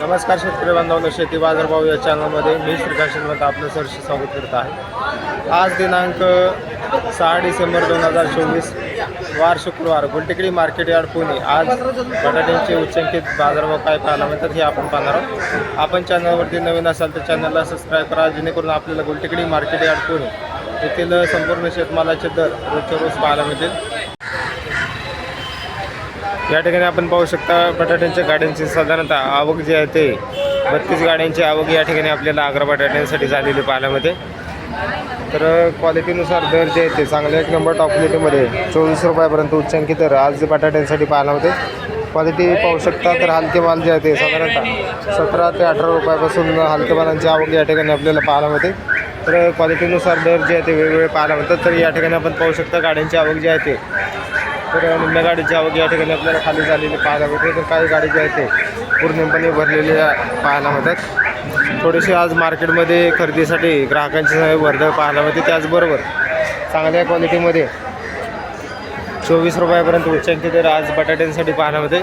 नमस्कार शेतकरी बांधवांनो शेती बाजारभाव या चॅनलमध्ये मी श्रीकांत श्रीमंत आपलं सरशी स्वागत करत आहे. आज दिनांक सहा डिसेंबर दोन हजार चोवीस वार शुक्रवार गुलटेकडी मार्केट यार्ड पुणे. आज बटाट्यांचे उच्चांकित बाजारभाव काय पाहायला मिळतात हे आपण पाहणार आहोत. आपण चॅनलवरती नवीन असाल तर चॅनलला सबस्क्राईब करा जेणेकरून आपल्याला गुलटेकडी मार्केट यार्ड पुणे येथील संपूर्ण शेतमालाचे दर रोजच्या रोज पाहायला मिळतील. या ठिकाणी आपण पाहू शकता बटाट्यांच्या गाड्यांची साधारणतः आवक जी आहे ते बत्तीस गाड्यांची आवक या ठिकाणी आपल्याला आग्रा बटाट्यांसाठी झालेली पाहायला तर क्वालिटीनुसार दर जे आहे ते चांगले. एक नंबर टॉप क्वालिटीमध्ये चोवीस रुपयापर्यंत उच्चांकी तर आज बटाट्यांसाठी पाहायला होते क्वालिटी पाहू शकता तर हलके माल जे आहे ते साधारणतः सतरा ते अठरा रुपयापासून हलके मालांची आवक या ठिकाणी आपल्याला पाहायला मिळते. तर क्वालिटीनुसार दर जे आहे ते वेगवेगळे पाहायला मिळतात. तर या ठिकाणी आपण पाहू शकता गाड्यांची आवक जी आहे ते तर निम्म्या गाडीची आवक या ठिकाणी आपल्याला खाली झालेली पाहायला मिळते तर काही गाडी जे आहे ते पूर्णपणे भरलेले पाहायला मिळतात थोडीशी आज मार्केटमध्ये खरेदीसाठी ग्राहकांची वर्दळ पाहायला मिळते. त्याचबरोबर चांगल्या क्वालिटीमध्ये चोवीस रुपयापर्यंत उच्चांकी तर आज बटाट्यांसाठी पाहायला मिळते.